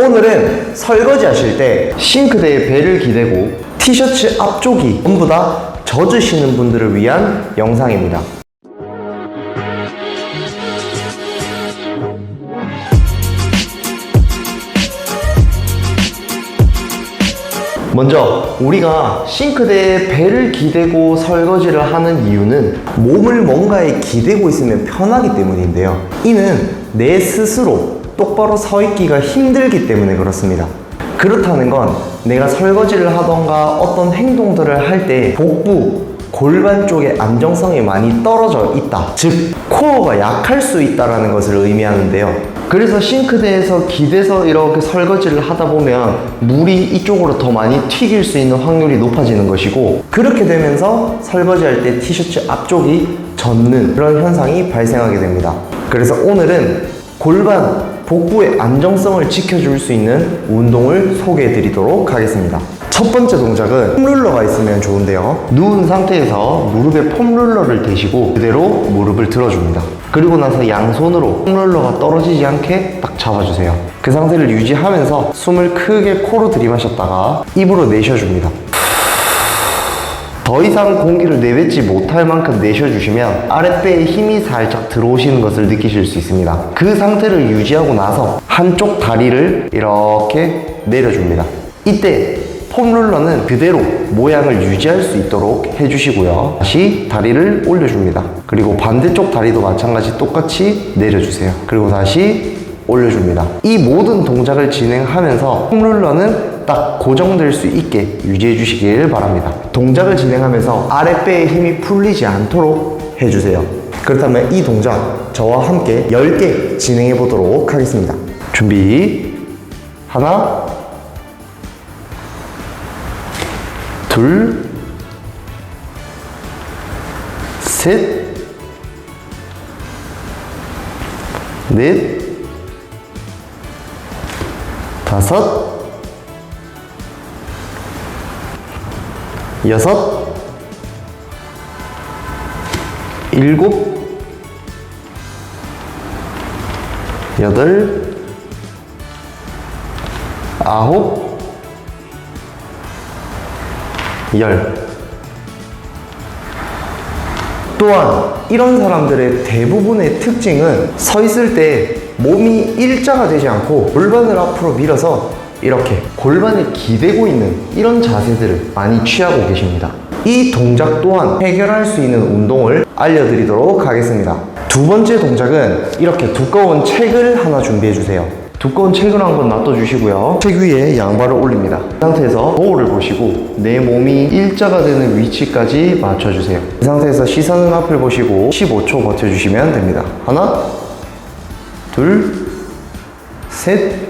오늘은 설거지 하실 때 싱크대에 배를 기대고 티셔츠 앞쪽이 전부 다 젖으시는 분들을 위한 영상입니다. 먼저 우리가 싱크대에 배를 기대고 설거지를 하는 이유는 몸을 뭔가에 기대고 있으면 편하기 때문인데요. 이는 내 스스로 똑바로 서 있기가 힘들기 때문에 그렇습니다. 그렇다는 건 내가 설거지를 하던가 어떤 행동들을 할 때 복부, 골반 쪽에 안정성이 많이 떨어져 있다. 즉, 코어가 약할 수 있다라는 것을 의미하는데요. 그래서 싱크대에서 기대서 이렇게 설거지를 하다 보면 물이 이쪽으로 더 많이 튀길 수 있는 확률이 높아지는 것이고 그렇게 되면서 설거지할 때 티셔츠 앞쪽이 젖는 그런 현상이 발생하게 됩니다. 그래서 오늘은 골반, 복부의 안정성을 지켜줄 수 있는 운동을 소개해 드리도록 하겠습니다. 첫 번째 동작은 폼룰러가 있으면 좋은데요. 누운 상태에서 무릎에 폼룰러를 대시고 그대로 무릎을 들어줍니다. 그리고 나서 양손으로 폼룰러가 떨어지지 않게 딱 잡아주세요. 그 상태를 유지하면서 숨을 크게 코로 들이마셨다가 입으로 내쉬어줍니다. 더 이상 공기를 내뱉지 못할 만큼 내쉬어주시면 아랫배에 힘이 살짝 들어오시는 것을 느끼실 수 있습니다. 그 상태를 유지하고 나서 한쪽 다리를 이렇게 내려줍니다. 이때 폼룰러는 그대로 모양을 유지할 수 있도록 해주시고요. 다시 다리를 올려줍니다. 그리고 반대쪽 다리도 마찬가지 똑같이 내려주세요. 그리고 다시 올려줍니다. 이 모든 동작을 진행하면서 폼룰러는 딱 고정될 수 있게 유지해 주시길 바랍니다. 동작을 진행하면서 아랫배에 힘이 풀리지 않도록 해주세요. 그렇다면 이 동작 저와 함께 10개 진행해 보도록 하겠습니다. 준비. 하나, 둘, 셋, 넷, 다섯, 여섯, 일곱, 여덟, 아홉, 열. 또한 이런 사람들의 대부분의 특징은 서 있을 때 몸이 일자가 되지 않고 골반을 앞으로 밀어서 이렇게 골반에 기대고 있는 이런 자세들을 많이 취하고 계십니다. 이 동작 또한 해결할 수 있는 운동을 알려드리도록 하겠습니다. 두 번째 동작은 이렇게 두꺼운 책을 하나 준비해 주세요. 두꺼운 책을 한 번 놔둬주시고요. 책 위에 양발을 올립니다. 이 상태에서 거울을 보시고 내 몸이 일자가 되는 위치까지 맞춰주세요. 이 상태에서 시선은 앞을 보시고 15초 버텨주시면 됩니다. 하나, 둘, 셋,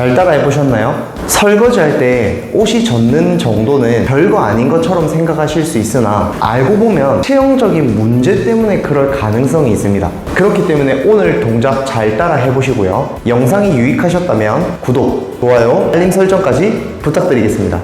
잘 따라해 보셨나요? 설거지 할 때 옷이 젖는 정도는 별거 아닌 것처럼 생각하실 수 있으나 알고 보면 체형적인 문제 때문에 그럴 가능성이 있습니다. 그렇기 때문에 오늘 동작 잘 따라 해 보시고요. 영상이 유익하셨다면 구독, 좋아요, 알림 설정까지 부탁드리겠습니다.